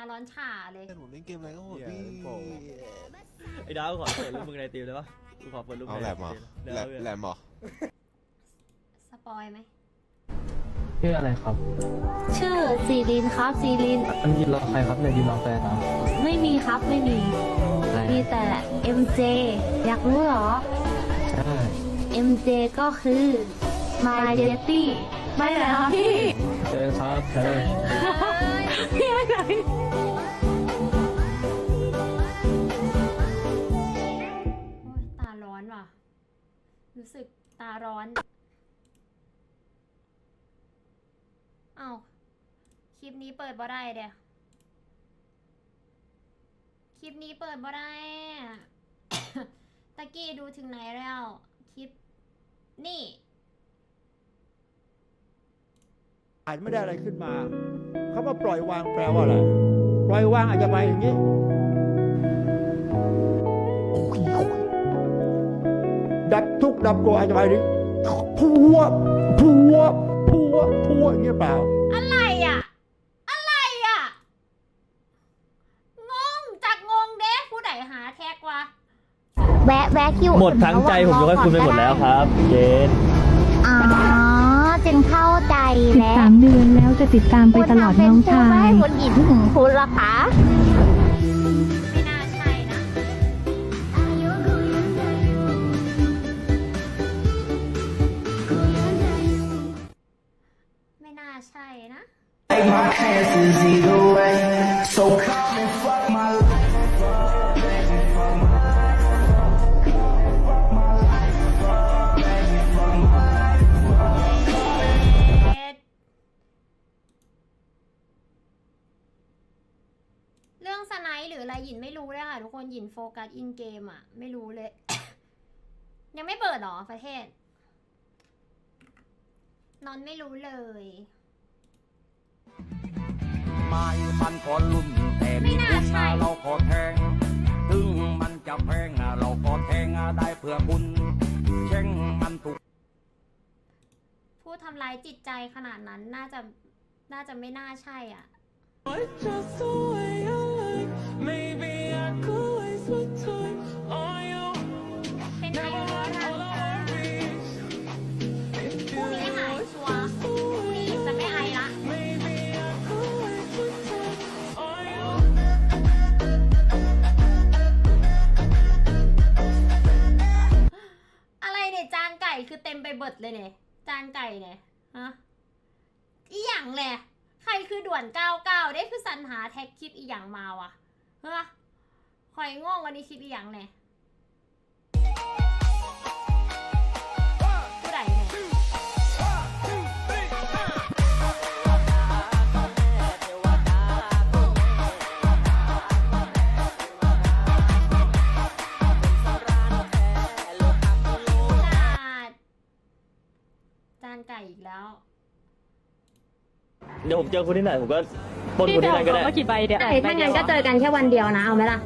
าร้อนฉ่าเลยหนูเล่นเกมอะไรก็โหดเหี้ยพี่โป่งไอ้ดาวขอเปิดรูปมึงในตีมได้ปะกูขอเปิดรูปเอาในแหลมเหรอเดี๋ยวแหลมเอาแหลมเหรอสปอยไหม ชื่ออะไรครับ ชื่อซีรินครับซีริน อันนี้รอใครครับในดีมองแฟนนะไม่มีครับไม่มี ใช่มีแต่ MJ อยากรู้เหรอ ใช่ MJ ก็คือ My Jetty ไม่เหรอพี่เจอครับเจอพี่ไม่ไหน ร้อน เอ้า คลิปนี้เปิดบ่ได้เดียคลิปนี้เปิดบ่ได้ตะกี้ดูถึงไหนแล้ว คลิป นี่อาจไม่ได้อะไรขึ้นมา เขาว่าปล่อยวางแปลว่าอะไร ปล่อยวางอาจจะไปอย่างนี้ ดับทุกข์ดับโกรธอาจจะไปนี้พัวพัวพัวพัวอย่างนี้เปล่า อะไรอะ อะไรอะ งงจากงงเด้ผู้ใดหาแท็กวะ แวะแวะคิวหมดทั้งใจผมยกให้คุณไปหมดแล้วครับ เจนอ๋อจึงเข้าใจสิบแล้วสามเดือนแล้วจะติดตามไปตลอดน้องชาคุณทำเป็นผู้ไม่ยให้คนหญิงถึงคุณละคะ น่าใช่นะ Take my chances either way. So come and fuck my life. เรื่องสไนด์หรืออะไรหยินไม่รู้เลยค่ะ ทุกคนหยินโฟกัสอินเกมอะ ไม่รู้เลย ยังไม่เปิดเหรอประเทศ นอนไม่รู้เลย ไม่มันก็ลุ่มแต่ไม่มีน่าคุณใช่เราก็แทง ถึงมันจะแพงเราก็แทงได้เพื่อคุณเช่งมันถูกผู้ทำร้ายจิตใจขนาดนั้นน่าจะน่าจะไม่น่าใช่อะเไก่คือเต็มไปเบิดเลยเนี่ยจานไก่เนี่ยฮะอีหยังแหละใครคือด่วนเก้าเก้าได้คือสรรหาแท็กคลิปอีหยังมาวะเฮ้คอยง่วงวันนี้คลิปอีหยังเนี่ย จานไก่อีกแล้วเดี๋ยวผมเจอคุณที่ไหนผมก็ปล้นคุณที่ไหนก็ได้ใช่ถ้างั้นก็เจอกันแค่วันเดียวนะ เอาไหมล่ะ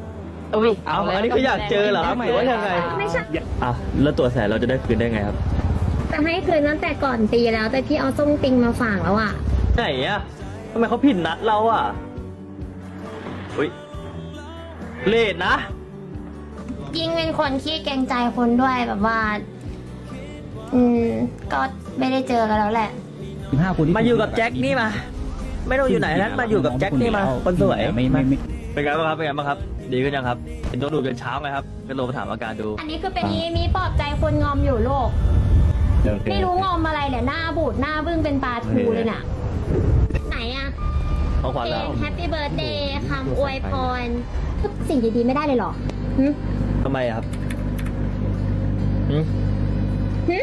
เอาอันนี้คืออยากเจอเหรอครับหรือว่ายังไง ไม่ใช่ อะแล้วตัวแสนเราจะได้คืนได้ไงครับจะให้คืนตั้งแต่ก่อนตีแล้ว แต่พี่เอาส้มติงมาฝากแล้วอะ ไหนอะทำไมเขาผิดนัดเราอะอุ้ยเลดนะ ยิ่งเป็นคนขี้เกรงใจคนด้วยแบบว่า อืม ก็ไม่ได้เจอกันแล้วแหละ สิบห้าคนที่มาอยู่กับแจ็คนี่มา ไม่ต้องอยู่ไหนนั้นมาอยู่กับแจ็คนี่มาคนสวยไม่ไม่ไม่เป็นไงบ้างครับเป็นไงบ้างครับ ดีขึ้นยังครับเห็นตัวดูเป็นเช้าไงครับก็โทรมาถามอาการดูอันนี้คือเป็นมีมีปลอบใจคนงอมอยู่โลก โอเคไม่รู้งอมอะไรเนี่ยหน้าบูดหน้าบึ้งเป็นปลาทูเลยน่ะ ไหนอะข้อความเพลแล้วง Happy Birthday คำอวยพรสิ่งดีๆไม่ได้เลยเหรอหึทำไมอะครับหืมหึ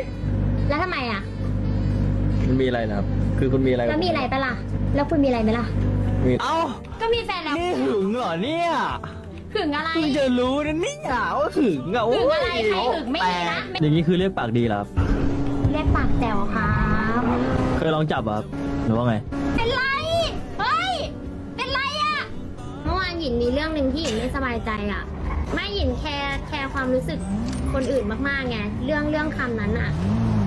แล้วทำไมอะมันมีอะไรนะครับ คือคุณมีอะไรแล้วมีอะไรปะล่ะ แล้วคุณมีอะไรไหมล่ะ มีเอ้า ก็มีแฟนแล้วนี่หึงเหรอเนี่ยหึงอะไร เพิ่งจะรู้นะเนี่ยว่าหึงอะโยหึงอะไรใครหึงไม่มีนะแปลกอย่างนี้คือเรียกปากดีเหรอครับเรียกปากแจ๋วครับเคยลองจับเหรอครับหรือว่าไง เป็นไร เฮ้ย เป็นไรอะเมื่อวานหยินมีเรื่องหนึ่งที่หยินไม่สบายใจอะไม่หยินแคร์แคร์ความรู้สึกคนอื่นมากๆไง เรื่องเรื่องคำนั้นอะ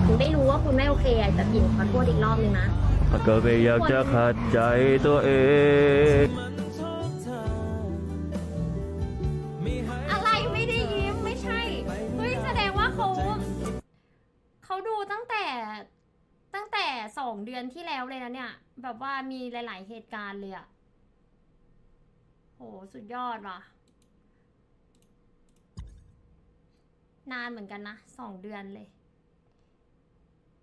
ถึงไม่รู้ว่าคุณไม่โอเคอาจจะผิดขอโทษอีกรอบนึงนะ ก็ไม่อยากจะขัดใจตัวเอง อะไรไม่ได้ยิ้มไม่ใช่ เฮ้ยแสดงว่าเขาเขาดูตั้งแต่ตั้งแต่สองเดือนที่แล้วเลยนะเนี่ย แบบว่ามีหลาย ๆ เหตุการณ์เลยอะโหสุดยอดว่ะ นานเหมือนกันนะสองเดือนเลย